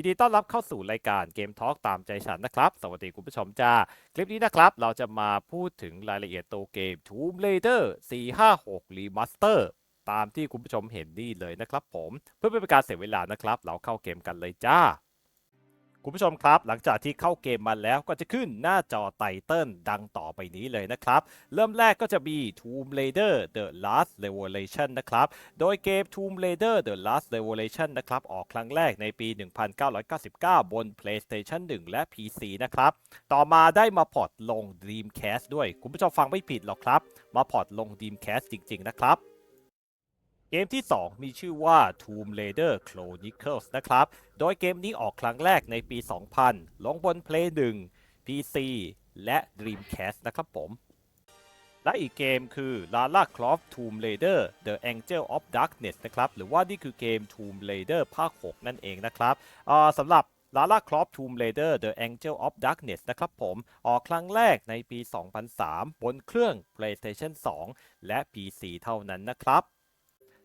ยินดีต้อนรับเข้าสู่รายการเกมทอล์กตามใจฉันนะครับ สวัสดีคุณผู้ชมจ้า คลิปนี้นะครับ เราจะมาพูดถึงรายละเอียดตัวเกม Tomb Raider 456 Remaster ตามที่คุณผู้ชมเห็นนี่เลยนะครับผม เพื่อไม่เป็นการเสียเวลานะครับ เราเข้าเกมกันเลยจ้า คุณผู้ชมครับ หลังจากที่เข้าเกมมาแล้วก็จะขึ้นหน้าจอไตเติลดังต่อไปนี้เลยนะครับ เริ่มแรกก็จะมี Tomb Raider The Last Revelation นะครับ โดยเกม Tomb Raider The Last Revelation นะครับ ออกครั้งแรกในปี 1999 บน PlayStation 1 และ PC นะครับ ต่อมาได้มาพอร์ตลง Dreamcast ด้วย คุณผู้ชมฟังไม่ผิดหรอกครับ มาพอร์ตลง Dreamcast จริง ๆ นะครับ เกมที่ 2 มีชื่อว่า Tomb Raider Chronicles นะครับ โดยเกมนี้ออกครั้งแรกในปี 2000 ลงบน Play 1 PC และ Dreamcast นะครับผม และอีกเกมคือ Lara Croft Tomb Raider The Angel of Darkness นะครับ หรือว่านี่คือเกม Tomb Raider ภาค 6 นั่นเองนะครับสำหรับ Lara Croft Tomb Raider The Angel of Darkness นะครับผม ออกครั้งแรกในปี 2003 บนเครื่อง PlayStation 2 และ PC เท่านั้นนะครับ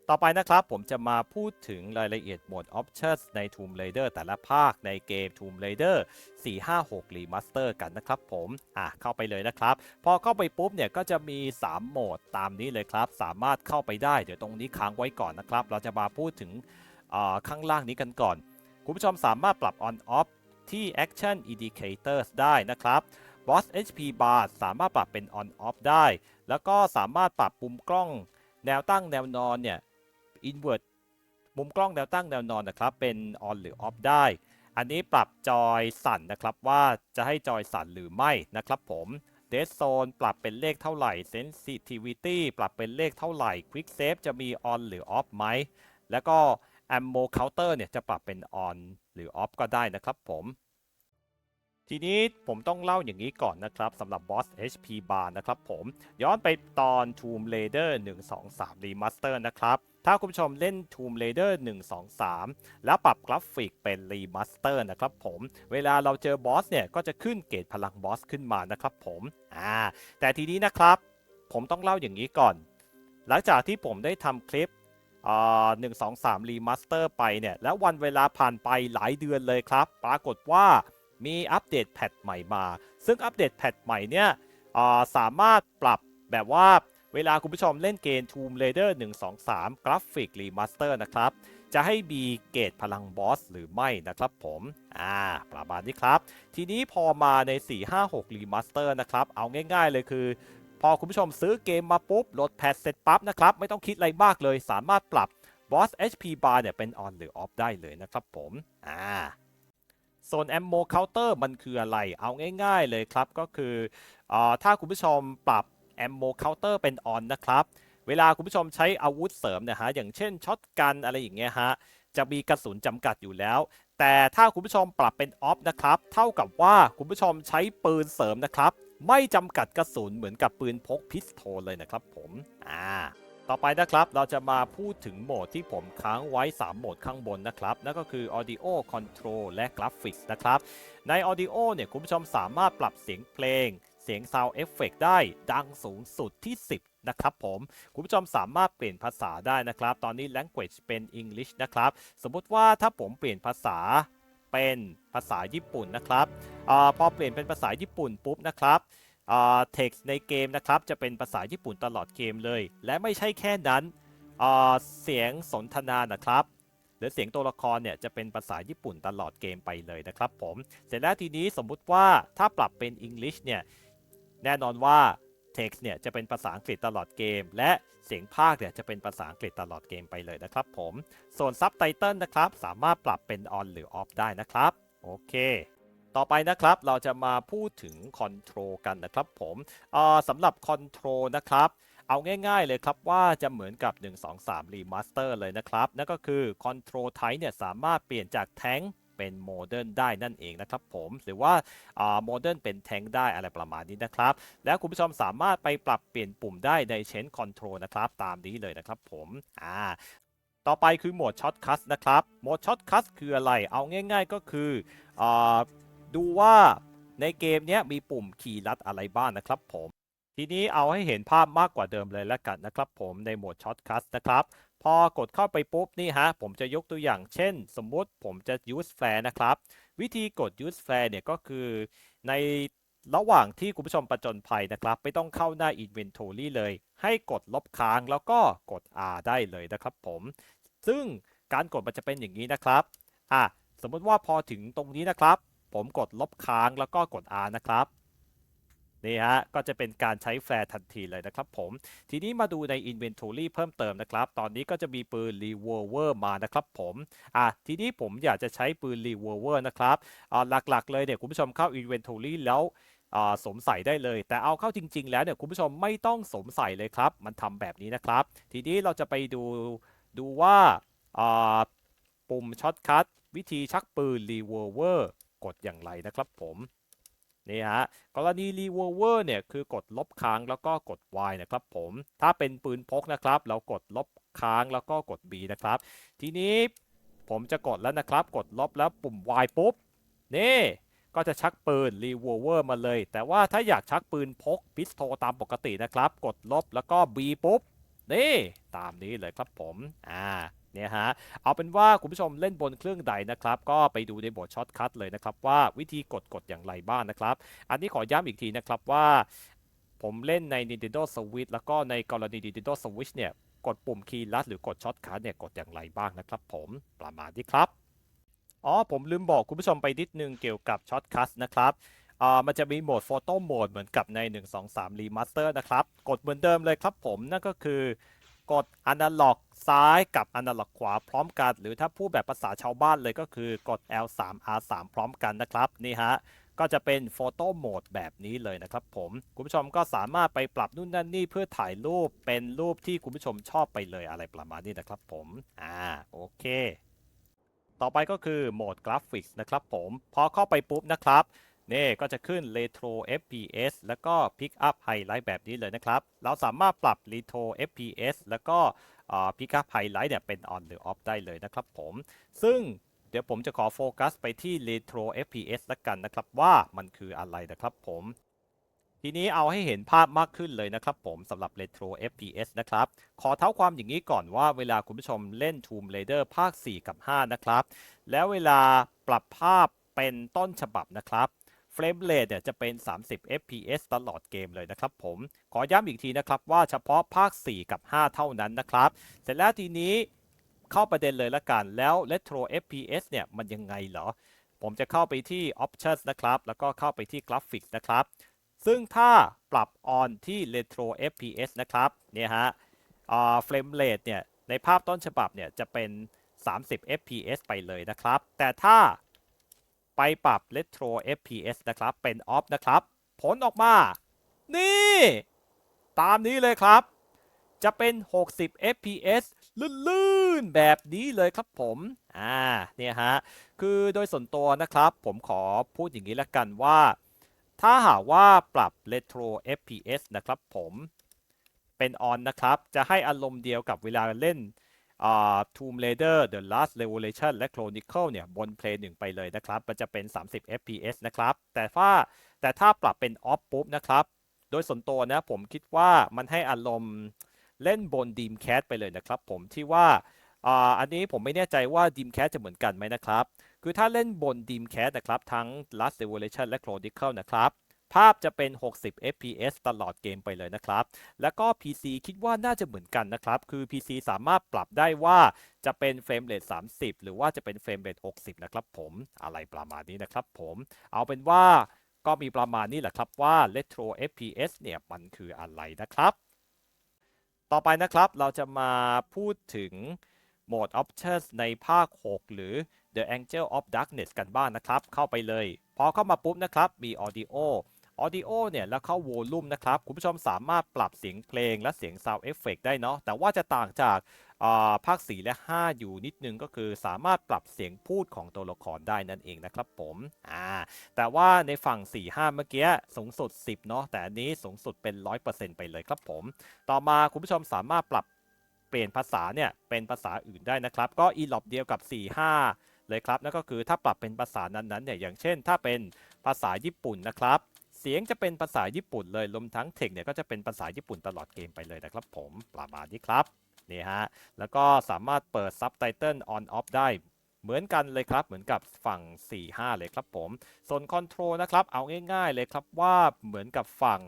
ต่อไปนะครับผมจะมาพูดถึงรายละเอียดโหมด Options ใน Tomb Raider แต่ละภาคในเกม Tomb Raider 456 Remaster กันนะครับผมอะเข้าไปเลยนะครับ พอเข้าไปปุ๊บเนี่ยก็จะมี 3 โหมดตามนี้เลยครับ สามารถเข้าไปได้เดี๋ยวตรงนี้ค้างไว้ก่อนนะครับ เราจะมาพูดถึงข้างล่างนี้กันก่อน คุณผู้ชมสามารถปรับ on off ที่ action indicators ได้นะครับ boss HP bar สามารถปรับเป็น on off ได้ แล้วก็สามารถปรับมุมกล้องแนวตั้งแนวนอนเนี่ย invert มุมกล้องแนวตั้งแนวนอนนะครับ เป็น on หรือ off ได้ อันนี้ปรับจอยสั่นนะครับว่าจะให้จอยสั่นหรือไม่นะครับผม Dead Zone ปรับเป็นเลขเท่าไหร่ Sensitivity ปรับเป็นเลขเท่าไหร่ Quick Save จะมี on หรือ off ไหมแล้วก็ Ammo Counter เนี่ยจะปรับเป็น on หรือ off ก็ได้นะครับผมทีนี้ผมต้องเล่าอย่างนี้ก่อนนะครับสำหรับ Boss HP Bar นะครับผมย้อนไปตอน Tomb Raider 123 Remaster นะครับ ถ้าคุณผู้ชมเล่น Tomb Raider 123 แล้วปรับกราฟิกเป็น Remaster นะครับผม เวลาเราเจอบอสเนี่ยก็จะขึ้นเกรดพลังบอสขึ้นมานะครับผม อ่า แต่ทีนี้นะครับ ผมต้องเล่าอย่างนี้ก่อน หลังจากที่ผมได้ทำคลิปอ่า123 Remaster ไปเนี่ย แล้ววันเวลาผ่านไปหลายเดือนเลยครับ ปรากฏว่ามีอัปเดตแพทใหม่มา ซึ่งอัปเดตแพทใหม่เนี่ยสามารถปรับแบบว่า เวลาคุณผู้ชมเล่นเกม Tomb Raider 123กราฟิก Remaster นะครับ จะให้มีเกรดพลังบอสหรือไม่นะครับผม อ่า ประมาณนี้ครับ ทีนี้พอมาใน 456 Remaster นะครับ เอาง่ายๆเลยคือพอคุณผู้ชมซื้อเกมมาปุ๊บโหลดแพทเสร็จปั๊บนะครับ ไม่ต้องคิดอะไรมากเลย สามารถปรับ Boss HP Bar เนี่ยเป็น On หรือ Off ได้เลยนะครับผม อ่าส่วน Ammo Counter มันคืออะไร เอาง่าย ๆเลยครับ ก็คืออถ้าคุณผู้ชมปรับ Ammo Counter เป็น On นนะครับ เวลาคุณผู้ชมใช้อาวุธเสริมนะฮะอย่างเช่นช็อตกันอะไรอย่างเงี้ยฮะจะมีกระสุนจำกัดอยู่แล้ว แต่ถ้าคุณผู้ชมปรับเป็น Off นะครับ เท่ากับว่าคุณผู้ชมใช้ปืนเสริมนะครับ ไม่จำกัดกระสุนเหมือนกับปืนพกพิสโตลเลยนะครับผมอ่าต่อไปนะครับเราจะมาพูดถึงโหมดที่ผมค้างไว้ 3 โหมดข้างบนนะครับ นั่นก็คือ Audio Control และ Graphics นะครับ ใน Audio เนี่ยคุณผู้ชมสามารถปรับเสียงเพลง เสียง Sound Effect ได้ดังสูงสุดที่ 10 นะครับผม คุณผู้ชมสามารถเปลี่ยนภาษาได้นะครับ ตอนนี้ Language เป็น English นะครับ สมมุติว่าถ้าผมเปลี่ยนภาษาเป็นภาษาญี่ปุ่นนะครับอพอเปลี่ยนเป็นภาษาญี่ปุ่นปุ๊บนะครับอ่า text ในเกมนะครับจะเป็นภาษาญี่ปุ่นตลอดเกมเลย และไม่ใช่แค่นั้นเสียงสนทนานะครับหรือเสียงตัวละครเนี่ยจะเป็นภาษาญี่ปุ่นตลอดเกมไปเลยนะครับผม เสร็จแล้วทีนี้สมมุติว่าถ้าปรับเป็น English เนี่ย แน่นอนว่า text เนี่ยจะเป็นภาษาอังกฤษตลอดเกม และเสียงภาคเนี่ยจะเป็นภาษาอังกฤษตลอดเกมไปเลยนะครับผม ส่วนซับไตเติลนะครับสามารถปรับเป็น on หรือ off ได้นะครับ โอเคต่อไปนะครับเราจะมาพูดถึงคอนโทรลกันนะครับผมสำหรับคอนโทรลนะครับ เอาง่าย ๆเลยครับว่าจะเหมือนกับ 123 Remaster เลยนะครับ นั่นก็คือ Control Type เนี่ยสามารถเปลี่ยนจากแทง เป็นโมเดิร์นได้นั่นเองนะครับผมหรือว่าโมเดิร์นเป็นแทงได้อะไรประมาณนี้นะครับ แล้วคุณผู้ชมสามารถไปปรับเปลี่ยนปุ่มได้ในเชนคอนโทรลนะครับ ตามนี้เลยนะครับผมอ่าต่อไปคือโหมดช็อตคัสนะครับ โหมดช็อตคัสคืออะไร เอาง่ายๆก็คืออดูว่าในเกมนี้มีปุ่มคีย์ลัดอะไรบ้างนะครับผม ทีนี้เอาให้เห็นภาพมากกว่าเดิมเลยแล้วกันนะครับผมในโหมดช็อตคัสนะครับ พอกดเข้าไปปุ๊บนี่ฮะผมจะยกตัวอย่างเช่น สมมุติผมจะ use flare นะครับ วิธีกด use flare เนี่ยก็คือในระหว่างที่คุณผู้ชมประจนภัยนะครับ ไม่ต้องเข้าหน้า inventory เลย ให้กดลบค้างแล้วก็กด R ได้เลยนะครับผม ซึ่งการกดมันจะเป็นอย่างนี้นะครับอะสมมติว่าพอถึงตรงนี้นะครับ ผมกดลบค้างแล้วก็กด R นะครับ นี่ฮะก็จะเป็นการใช้แฟร์ทันทีเลยนะครับผม ทีนี้มาดูใน Inventory เพิ่มเติมนะครับ ตอนนี้ก็จะมีปืน Revolver มานะครับผมอะทีนี้ผมอยากจะใช้ปืน Revolver นะครับอ่าหลักๆเลยเนี่ยคุณผู้ชมเข้า Inventory แล้วสมใส่ได้เลย แต่เอาเข้าจริง ๆ แล้วเนี่ยคุณผู้ชมไม่ต้องสมใส่เลยครับ มันทำแบบนี้นะครับ ทีนี้เราจะไปดูดูว่าปุ่มช็อตคัทวิธีชักปืน Revolver กดอย่างไรนะครับผม นี่ฮะกรณี revolver เนี่ยคือกดลบค้างแล้วก็กด Y นะครับผมถ้าเป็นปืนพกนะครับ เรากดลบค้างแล้วก็กด B นะครับ ทีนี้ผมจะกดแล้วนะครับ กดลบแล้วปุ่ม Y ปุ๊บ นี่ก็จะชักปืน revolver มาเลย แต่ว่าถ้าอยากชักปืนพกพิสโตตามปกตินะครับ กดลบแล้วก็ B ปุ๊บ นี่ ตามนี้เลยครับผม อ่า เนี่ยฮะ เอาเป็นว่าคุณผู้ชมเล่นบนเครื่องใดนะครับ ก็ไปดูในบทช็อตคัทเลยนะครับ ว่าวิธีกดกดอย่างไรบ้างนะครับ อันนี้ขอย้ำอีกทีนะครับว่าผมเล่นใน Nintendo Switch แล้วก็ในกรณี Nintendo Switch เนี่ยกดปุ่มคีย์ลัดหรือกดช็อตคัทเนี่ยกดอย่างไรบ้างนะครับ ผมประมาณนี้ครับอ๋อผมลืมบอกคุณผู้ชมไปนิดนึงเกี่ยวกับช็อตคัทนะครับอ่ามันจะมีโหมดโฟโต้โหมดเหมือนกับใน 1 2 3 Remaster นะครับ กดเหมือนเดิมเลยครับผมนั่นก็คือกดอนาล็อก ซ้ายกับอนาล็อกขวาพร้อมกัน หรือถ้าพูดแบบภาษาชาวบ้านเลยก็คือกด L3 R3 พร้อมกันนะครับ นี่ฮะ ก็จะเป็นโฟโต้โหมดแบบนี้เลยนะครับผม คุณผู้ชมก็สามารถไปปรับนู่นนั่นนี่เพื่อถ่ายรูปเป็นรูปที่คุณผู้ชมชอบไปเลยอะไรประมาณนี้นะครับผม อ่าโอเคต่อไปก็คือโหมดกราฟิกส์นะครับผม พอเข้าไปปุ๊บนะครับนี่ก็จะขึ้น Retro FPS แล้วก็ Pick Up Highlight แบบนี้เลยนะครับ เราสามารถปรับ Retro FPS แล้วก็ อ่า Pick Up Highlight เนี่ยเป็น On หรือ Off ได้เลยนะครับผม ซึ่งเดี๋ยวผมจะขอโฟกัสไปที่ Retro FPS ละกันนะครับว่ามันคืออะไรนะครับผมทีนี้เอาให้เห็นภาพมากขึ้นเลยนะครับผมสำหรับ Retro FPS นะครับ ขอเท้าความอย่างนี้ก่อนว่าเวลาคุณผู้ชมเล่น Tomb Raider ภาค 4 กับ 5 นะครับ แล้วเวลาปรับภาพเป็นต้นฉบับนะครับ เฟรมเรทเนี่ยจะเป็น 30 fps ตลอดเกมเลยนะครับผม ขอย้ำอีกทีนะครับว่าเฉพาะภาค 4 กับ 5 เท่านั้นนะครับ เสร็จแล้วทีนี้เข้าประเด็นเลยละกัน แล้ว Retro FPS เนี่ยมันยังไงเหรอ ผมจะเข้าไปที่ Options นะครับ แล้วก็เข้าไปที่ Graphics นะครับ ซึ่งถ้าปรับ on ที่ Retro FPS นะครับ เนี่ยฮะเฟรมเรทเนี่ยในภาพต้นฉบับเนี่ยจะเป็น 30 fps ไปเลยนะครับ แต่ถ้า ไปปรับ Retro FPS นะครับ เป็น off นะครับ ผลออกมา นี่ ตามนี้เลยครับ จะเป็น 60 fps ลื่นๆ แบบนี้เลยครับผม อ่า เนี่ยฮะ คือโดยส่วนตัวนะครับ ผมขอพูดอย่างนี้ละกันว่า ถ้าหากว่าปรับ Retro FPS นะครับผม เป็น on นนะครับ จะให้อารมณ์เดียวกับเวลาเล่น Tomb Raider The Last Revelation และ Chronicle เนี่ยบน Play 1 ไปเลยนะครับ มันจะเป็น 30 fps นะครับ แต่ถ้าแต่ถ้าปรับเป็น off ปุ๊บนะครับ โดยส่วนตัวนะผมคิดว่ามันให้อารมณ์เล่นบน Dreamcast ไปเลยนะครับ ผมที่ว่าอ่าอันนี้ผมไม่แน่ใจว่า Dreamcast จะเหมือนกันไหมนะครับ คือถ้าเล่นบน Dreamcast นะครับ ทั้ง Last Revelation และ Chronicle นะครับ ภาพจะเป็น 60 fps ตลอดเกมไปเลยนะครับ แล้วก็ PC คิดว่าน่าจะเหมือนกันนะครับ คือ PC สามารถปรับได้ว่าจะเป็นเฟรมเรท30 หรือว่าจะเป็นเฟรมเรท60 นะครับผม อะไรประมาณนี้นะครับผม เอาเป็นว่าก็มีประมาณนี้แหละครับว่า Retro FPS เนี่ยมันคืออะไรนะครับ ต่อไปนะครับเราจะมาพูดถึงโหมด Options ในภาค 6 หรือ The Angel of Darkness กันบ้างนะครับ เข้าไปเลย พอเข้ามาปุ๊บนะครับ มี Audio Audio เนี่ยแล้วเข้า Volume นะครับ คุณผู้ชมสามารถปรับเสียงเพลงและเสียง Sound Effect ได้เนาะแต่ว่าจะต่างจากอ่าภาค 4 และ 5 อยู่นิดนึงก็คือสามารถปรับเสียงพูดของตัวละครได้นั่นเองนะครับผมอ่าแต่ว่าในฝั่ง 4 5 เมื่อกี้สูงสุด 10 เนาะแต่อันนี้สูงสุดเป็น 100%ไปเลยครับผม ต่อมาคุณผู้ชมสามารถปรับเปลี่ยนภาษาเนี่ยเป็นภาษาอื่นได้นะครับ ก็อีหลอบเดียวกับ 4 5 เลยครับนั่นก็คือถ้าปรับเป็นภาษานั้นๆเนี่ยอย่างเช่น ถ้าเป็นภาษาญี่ปุ่นนะครับ เสียงจะเป็นภาษาญี่ปุ่นเลยรวมทั้งเทคเนี่ยก็จะเป็นภาษาญี่ปุ่นตลอดเกมไปเลยนะครับผมประมาณนี้ครับนี่ฮะแล้วก็สามารถเปิดซับไตเติล on off ได้เหมือนกันเลยครับ เหมือนกับฝั่ง 4-5 เลยครับผมส่วนคอนโทรลนะครับ เอาง่ายๆเลยครับว่าเหมือนกับฝั่ง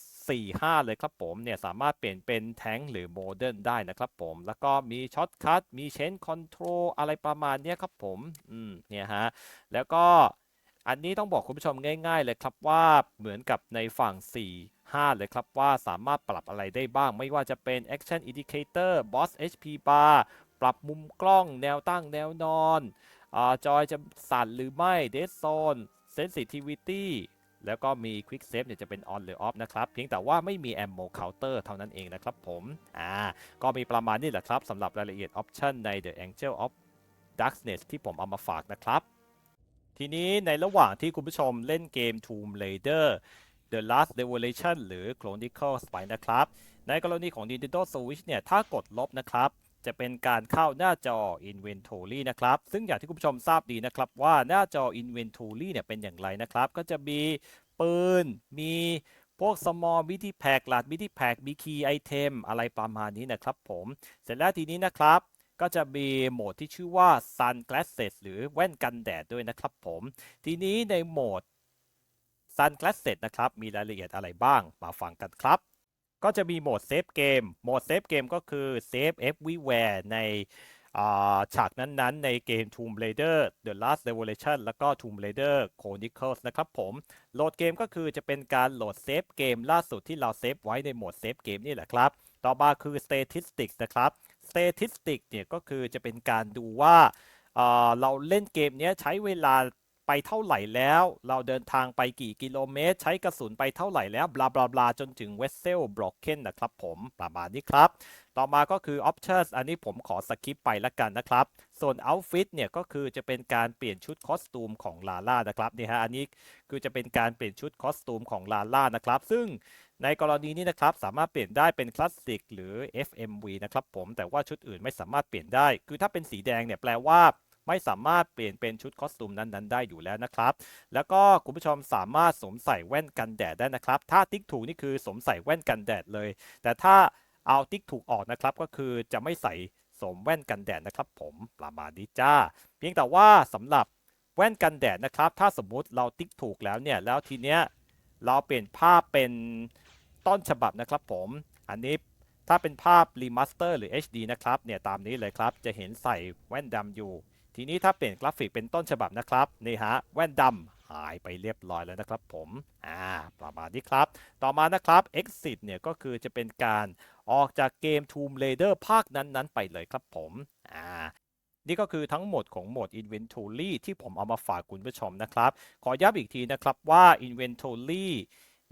4-5 เลยครับผมเนี่ยสามารถเปลี่ยนเป็นแท้งหรือโมเดิร์นได้นะครับผม แล้วก็มีช็อตคัทมีเชนคอนโทรลอะไรประมาณนี้ครับผม อืมเนี่ยฮะ แล้วก็ อันนี้ต้องบอกคุณผู้ชมง่ายๆเลยครับว่าเหมือนกับในฝั่ง 4 5 เลยครับว่าสามารถปรับอะไรได้บ้าง ไม่ว่าจะเป็น Action Indicator Boss HP Bar ปรับมุมกล้องแนวตั้งแนวนอนอาจอยจะสั่นหรือไม่ Dead Zone Sensitivity แล้วก็มี Quick Save เนี่ยจะเป็น on หรือ off นะครับ เพียงแต่ว่าไม่มี Ammo Counter เท่านั้นเองนะครับผมอ่าก็มีประมาณนี้แหละครับสำหรับรายละเอียด Option ใน The Angel of Darkness ที่ผมเอามาฝากนะครับ ทีนี้ในระหว่างที่คุณผู้ชมเล่นเกม Tomb Raider The Last Revelation หรือ Chronicles ไปนะครับ ในกรณีของ Nintendo Switch เนี่ย ถ้ากดลบนะครับ จะเป็นการเข้าหน้าจอ Inventory นะครับ ซึ่งอย่างที่คุณผู้ชมทราบดีนะครับ ว่าหน้าจอ Inventory เนี่ยเป็นอย่างไรนะครับ ก็จะมีปืน มีพวก small midi pack หลัด midi pack มี key item อะไรประมาณนี้นะครับผม เสร็จแล้วทีนี้นะครับ ก็จะมีโหมดที่ชื่อว่า Sunglasses หรือแว่นกันแดดด้วยนะครับผม ทีนี้ในโหมด Sunglasses นะครับ มีรายละเอียดอะไรบ้างมาฟังกันครับ ก็จะมีโหมดเซฟเกมโหมดเซฟเกมก็คือ Save Everywhere ในาฉากนั้นๆ ในเกม Tomb Raider The Last Revelation แล้วก็ Tomb Raider Chronicles นะครับผม โหลดเกมก็คือจะเป็นการโหลดเซฟเกมล่าสุดที่เราเซฟไว้ในโหมดเซฟเกมนี่แหละครับ ต่อมาคือ Statistics นะครับ Statistics เนี่ยก็คือจะเป็นการดูว่าเเราเล่นเกมนี้ใช้เวลาไปเท่าไหร่แล้ว เราเดินทางไปกี่กิโลเมตร ใช้กระสุนไปเท่าไหร่แล้ว บลาบลาบลาจนถึง Vessel Broken นะครับผม ประมาณนี้ครับ ต่อมาก็คือ Options อันนี้ผมขอสคิปไปละกันนะครับ ส่วน Outfit เนี่ยก็คือจะเป็นการเปลี่ยนชุดคอสตูมของลาล่านะครับนี่ฮะ อันนี้คือจะเป็นการเปลี่ยนชุดคอสตูมของลาล่านะครับ ซึ่ง ในกรณีนี้นะครับสามารถเปลี่ยนได้เป็นคลาสสิกหรือ FMV นะครับผมแต่ว่าชุดอื่นไม่สามารถเปลี่ยนได้ คือถ้าเป็นสีแดงเนี่ยแปลว่าไม่สามารถเปลี่ยนเป็นชุดคอสตูมนั้นๆ ได้อยู่แล้วนะครับ แล้วก็คุณผู้ชมสามารถสวมใส่แว่นกันแดดได้นะครับ ถ้าติ๊กถูกนี่คือสวมใส่แว่นกันแดดเลย แต่ถ้าเอาติ๊กถูกออกนะครับ ก็คือจะไม่ใส่สวมแว่นกันแดดนะครับ ผมประมาณนี้จ้า เพียงแต่ว่าสำหรับแว่นกันแดดนะครับ ถ้าสมมุติเราติ๊กถูกแล้วเนี่ย แล้วทีเนี้ยเราเปลี่ยนภาพเป็น ต้นฉบับนะครับผม อันนี้ถ้าเป็นภาพรีมาสเตอร์หรือ HD นะครับเนี่ยตามนี้เลยครับจะเห็นใส่แว่นดำอยู่ ทีนี้ถ้าเปลี่ยนกราฟิกเป็นต้นฉบับนะครับนี่ฮะแว่นดำหายไปเรียบร้อยแล้วนะครับผมอ่าประมาณนี้ครับ ต่อมานะครับ exit เนี่ยก็คือจะเป็นการออกจากเกม Tomb Raider ภาคนั้นๆ ไปเลยครับผมอ่านี่ก็คือทั้งหมดของโหมด Inventory ที่ผมเอามาฝากคุณผู้ชมนะครับ ขอย้ำอีกทีนะครับว่า Inventory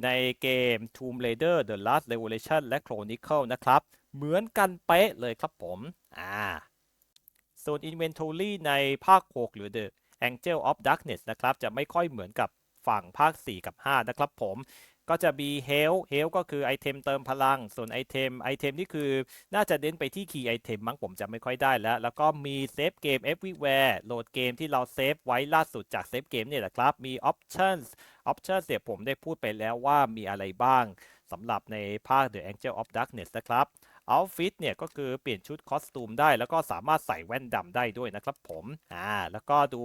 ในเกม Tomb Raider The Last Revelation และ Chronicle นะครับ เหมือนกันเป๊ะเลยครับผมอ่าส่วน Inventory ในภาค 6 หรือ The Angel of Darkness นะครับ จะไม่ค่อยเหมือนกับฝั่งภาค 4 กับ 5 นะครับผม ก็จะมี Health Health ก็คือไอเทมเติมพลัง ส่วนไอเทมไอเทมนี่คือน่าจะเน้นไปที่ Key Item มั้งผมจะไม่ค่อยได้แล้ว แล้วก็มี Save Game Everywhere โหลดเกมที่เราเซฟไว้ล่าสุดจาก Save Game เนี่ยแหละครับ มี Options Options เนี่ยผมได้พูดไปแล้วว่ามีอะไรบ้างสำหรับในภาค The Angel of Darkness นะครับ Outfit เนี่ยก็คือเปลี่ยนชุดคอสตูมได้ แล้วก็สามารถใส่แว่นดำได้ด้วยนะครับผมอ่าแล้วก็ดู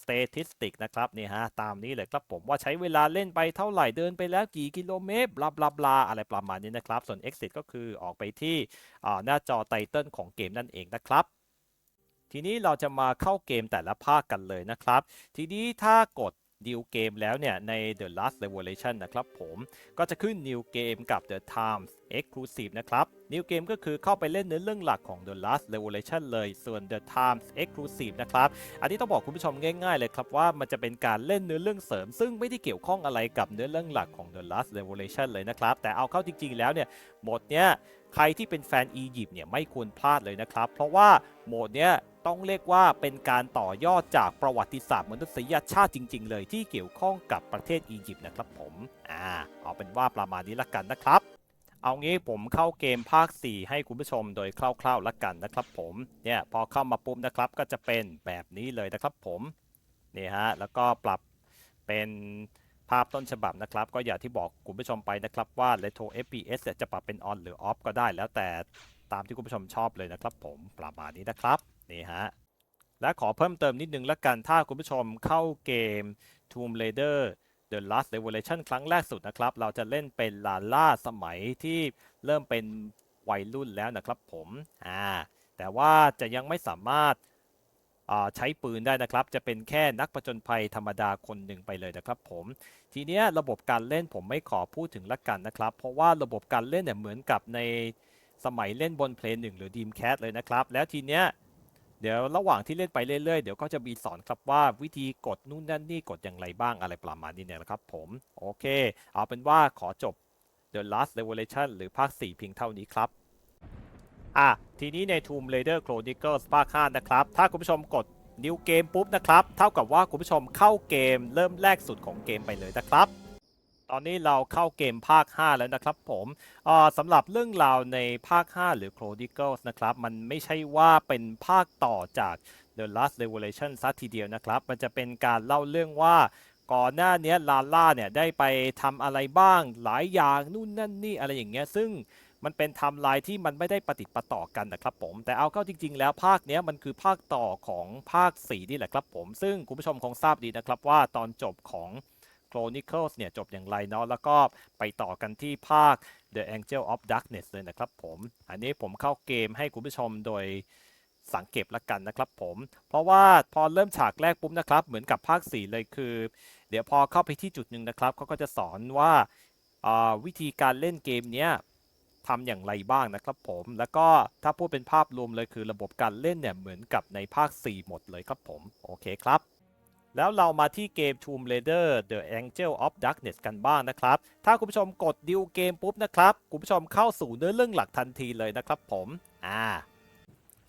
Statistic นะครับนี่ฮะตามนี้เลยครับผมว่าใช้เวลาเล่นไปเท่าไหร่เดินไปแล้วกี่กิโลเมตรบลาบลาบลาอะไรประมาณนี้นะครับ ส่วน Exit ก็คือออกไปที่หน้าจอไตเติลของเกมนั่นเองนะครับทีนี้เราจะมาเข้าเกมแต่ละภาคกันเลยนะครับ ทีนี้ถ้ากด New Game แล้วเนี่ย ใน The Last Revelation นะครับผม ก็จะขึ้น New Game กับ The Times Exclusive นะครับ New Game ก็คือเข้าไปเล่นเนื้อเรื่องหลักของ The Last Revelation เลย ส่วน The Times Exclusive นะครับ อันนี้ต้องบอกคุณผู้ชมง่ายๆเลยครับว่ามันจะเป็นการเล่นเนื้อเรื่องเสริม ซึ่งไม่ได้เกี่ยวข้องอะไรกับเนื้อเรื่องหลักของ The Last Revelation เลยนะครับ แต่เอาเข้าจริงๆแล้วเนี่ยโหมดเนี้ยใครที่เป็นแฟนอียิปต์เนี่ยไม่ควรพลาดเลยนะครับ เพราะว่าโหมดเนี้ย ต้องเรียกว่าเป็นการต่อยอดจากประวัติศาสตร์มนุษยชาติจริง ๆ เลยที่เกี่ยวข้องกับประเทศอียิปต์นะครับผมอ่าเอาเป็นว่าประมาณนี้ละกันนะครับ เอางี้ผมเข้าเกมภาค 4 ให้คุณผู้ชมโดยคร่าวๆละกันนะครับผมเนี่ยพอเข้ามาปุ๊บนะครับก็จะเป็นแบบนี้เลยนะครับผมนี่ฮะแล้วก็ปรับเป็นภาพต้นฉบับนะครับ ก็อย่างที่บอกคุณผู้ชมไปนะครับว่า Retro FPS เนี่ยจะปรับเป็น on หรือ off ก็ได้แล้วแต่ตามที่คุณผู้ชมชอบเลยนะครับผมประมาณนี้นะครับ นี่ฮะ และขอเพิ่มเติมนิดนึงละกัน ถ้าคุณผู้ชมเข้าเกม Tomb Raider The Last Revelation ครั้งแรกสุดนะครับ เราจะเล่นเป็นลาล่าสมัยที่เริ่มเป็นวัยรุ่นแล้วนะครับผมอ่าแต่ว่าจะยังไม่สามารถาใช้ปืนได้นะครับ จะเป็นแค่นักผจญภัยธรรมดาคนหนึ่งไปเลยนะครับผม ทีนี้ระบบการเล่นผมไม่ขอพูดถึงละกันนะครับ เพราะว่าระบบการเล่นเนี่ยเหมือนกับในสมัยเล่นบน Play 1หรือ Dreamcast เลยนะครับ แล้วทีเนี้ย เดี๋ยวระหว่างที่เล่นไปเรื่อยๆ เดี๋ยวก็จะมีสอนครับว่าวิธีกดนู่นนั่นนี่กดอย่างไรบ้างอะไรประมาณนี้เนี่ยนะครับผม โอเค เอาเป็นว่าขอจบ The Last Revelation หรือภาค 4 เพียงเท่านี้ครับ อะ ทีนี้ใน Tomb Raider Chronicles ภาค 5 นะครับ ถ้าคุณผู้ชมกด New Game ปุ๊บนะครับ เท่ากับว่าคุณผู้ชมเข้าเกมเริ่มแรกสุดของเกมไปเลยนะครับ ตอนนี้เราเข้าเกมภาค 5 แล้วนะครับผมสำหรับเรื่องราวในภาค 5 หรือ Chronicles นะครับ มันไม่ใช่ว่าเป็นภาคต่อจาก The Last Revelation ซะทีเดียวนะครับ มันจะเป็นการเล่าเรื่องว่าก่อนหน้านี้ลาล่าเนี่ยได้ไปทำอะไรบ้างหลายอย่างนู่นนั่นนี่อะไรอย่างเงี้ยซึ่งมันเป็นไทม์ไลน์ที่มันไม่ได้ปฏิปะต่อกันนะครับผม แต่เอาเข้าจริง ๆ แล้วภาคเนี้ยมันคือภาคต่อของภาค4นี่แหละครับผม ซึ่งคุณผู้ชมคงทราบดีนะครับว่าตอนจบของ Chronicles เนี่ยจบอย่างไรเนาะแล้วก็ไปต่อกันที่ภาค The Angel of Darkness เลยนะครับผม อันนี้ผมเข้าเกมให้คุณผู้ชมโดยสังเกตละกันนะครับผม เพราะว่าพอเริ่มฉากแรกปุ๊บนะครับ เหมือนกับภาค 4 เลยคือ เดี๋ยวพอเข้าไปที่จุดหนึ่งนะครับเขาก็จะสอนว่าาวิธีการเล่นเกมเนี้ยทำอย่างไรบ้างนะครับผม แล้วก็ถ้าพูดเป็นภาพรวมเลยคือระบบการเล่นเนี่ยเหมือนกับในภาค 4 หมดเลยครับผม โอเคครับ แล้วเรามาที่เกม Tomb Raider The Angel of Darkness กันบ้างนะครับ ถ้าคุณผู้ชมกดดิวเกมปุ๊บนะครับ คุณผู้ชมเข้าสู่เนื้อเรื่องหลักทันทีเลยนะครับผม อ่า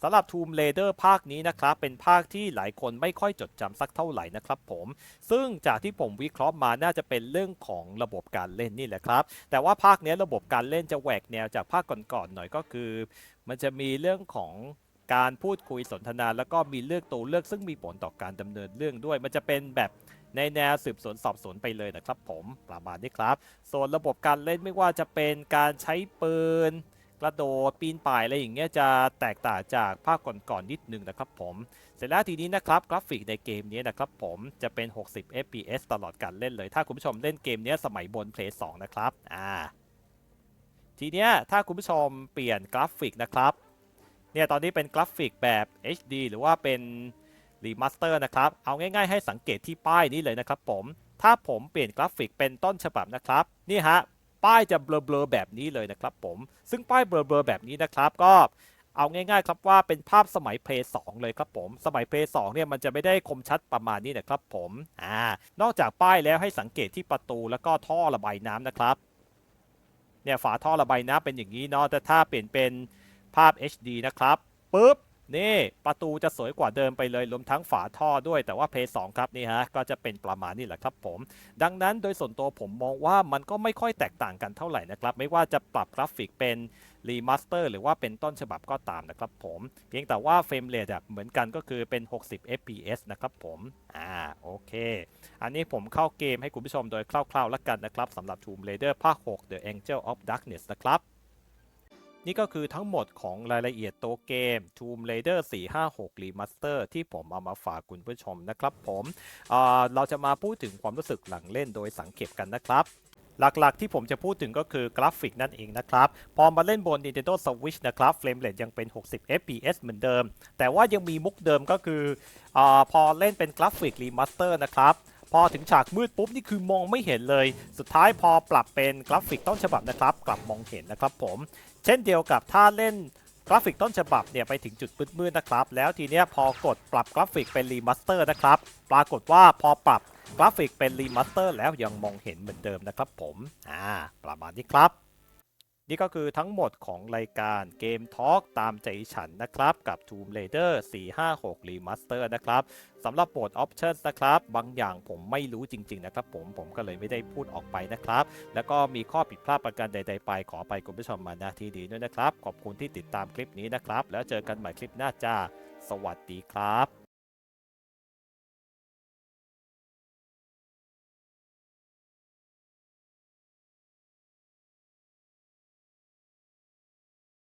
สำหรับ Tomb Raider ภาคนี้นะครับ เป็นภาคที่หลายคนไม่ค่อยจดจำสักเท่าไหร่นะครับผม ซึ่งจากที่ผมวิเคราะห์มาน่าจะเป็นเรื่องของระบบการเล่นนี่แหละครับ แต่ว่าภาคนี้ระบบการเล่นจะแหวกแนวจากภาคก่อนๆหน่อยก็คือ มันจะมีเรื่องของ การพูดคุยสนทนา แล้วก็มีเลือกตัวเลือกซึ่งมีผลต่อการดำเนินเรื่องด้วย มันจะเป็นแบบในแนวสืบสวนสอบสวนไปเลยนะครับ ผมประมาณนี้ครับ ส่วนระบบการเล่นไม่ว่าจะเป็นการใช้ปืนกระโดดปีนป่ายอะไรอย่างเงี้ยจะแตกต่างจากภาคก่อนๆนิดนึงนะครับผมเสร็จแล้วทีนี้นะครับกราฟิกในเกมนี้นะครับผมจะเป็น 60 fps ตลอดการเล่นเลย ถ้าคุณผู้ชมเล่นเกมนี้สมัยบน Play 2 นะครับอ่าทีเนี้ยถ้าคุณผู้ชมเปลี่ยนกราฟิกนะครับ เนี่ยตอนนี้เป็นกราฟิกแบบ HD หรือว่าเป็นรีมาสเตอร์นะครับ เอาง่ายๆให้สังเกตที่ป้ายนี้เลยนะครับผม ถ้าผมเปลี่ยนกราฟิกเป็นต้นฉบับนะครับ นี่ฮะ ป้ายจะเบลอๆแบบนี้เลยนะครับผม ซึ่งป้ายเบลอๆแบบนี้นะครับ ก็เอาง่ายๆครับว่าเป็นภาพสมัย Play 2เลยครับผม สมัย Play 2เนี่ยมันจะไม่ได้คมชัดประมาณนี้นะครับผม อ่า นอกจากป้ายแล้วให้สังเกตที่ประตูแล้วก็ท่อระบายน้ำนะครับ เนี่ยฝาท่อระบายน้ำเป็นอย่างนี้เนาะ แต่ถ้าเปลี่ยนเป็น ภาพ HD นะครับปุ๊บนี่ประตูจะสวยกว่าเดิมไปเลยรวมทั้งฝาท่อด้วยแต่ว่า Play 2ครับนี่ฮะก็จะเป็นประมาณนี้แหละครับผม ดังนั้นโดยส่วนตัวผมมองว่ามันก็ไม่ค่อยแตกต่างกันเท่าไหร่นะครับ ไม่ว่าจะปรับกราฟิกเป็นรีมาสเตอร์หรือว่าเป็นต้นฉบับก็ตามนะครับผม เพียงแต่ว่าเฟรมเรทเหมือนกันก็คือเป็น 60 fps นะครับผม อ่าโอเค อันนี้ผมเข้าเกมให้คุณผู้ชมโดยคร่าวๆแล้วกันนะครับสำหรับ Tomb Raider ภาค 6 The Angel of Darkness นะครับ นี่ก็คือทั้งหมดของรายละเอียดตัวเกม Tomb Raider 456 Remaster ที่ผมเอามาฝากคุณผู้ชมนะครับผมเเราจะมาพูดถึงความรู้สึกหลังเล่นโดยสังเกตกันนะครับหลักๆ ที่ผมจะพูดถึงก็คือกราฟิกนั่นเองนะครับ พอมาเล่นบน Nintendo Switch นะครับเฟรมเรทยังเป็น 60 fps เหมือนเดิม แต่ว่ายังมีมุกเดิมก็คืออพอเล่นเป็นกราฟิกรีมาสเตอร์นะครับพอถึงฉากมืดปุ๊บ นี่คือมองไม่เห็นเลย สุดท้ายพอปรับเป็นกราฟิกต้นฉบับนะครับ กลับมองเห็นนะครับผม เช่นเดียวกับถ้าเล่นกราฟิกต้นฉบับเนี่ยไปถึงจุดมืดๆนะครับ แล้วทีเนี้ยพอกดปรับกราฟิกเป็นรีมาสเตอร์นะครับ ปรากฏว่าพอปรับกราฟิกเป็นรีมาสเตอร์แล้วยังมองเห็นเหมือนเดิมนะครับผม อ่า ประมาณนี้ครับ นี่ก็คือทั้งหมดของรายการเกมทอล์กตามใจฉันนะครับ กับ Tomb Raider 456 Remaster นะครับสำหรับโหมด Options นะครับ บางอย่างผมไม่รู้จริง ๆ นะครับผมผมก็เลยไม่ได้พูดออกไปนะครับ แล้วก็มีข้อผิดพลาดประการใด ๆ ไปขอไปคุณผู้ชมมาณที่ดีด้วยนะครับ ขอบคุณที่ติดตามคลิปนี้นะครับ แล้วเจอกันใหม่คลิปหน้าจ้า สวัสดีครับ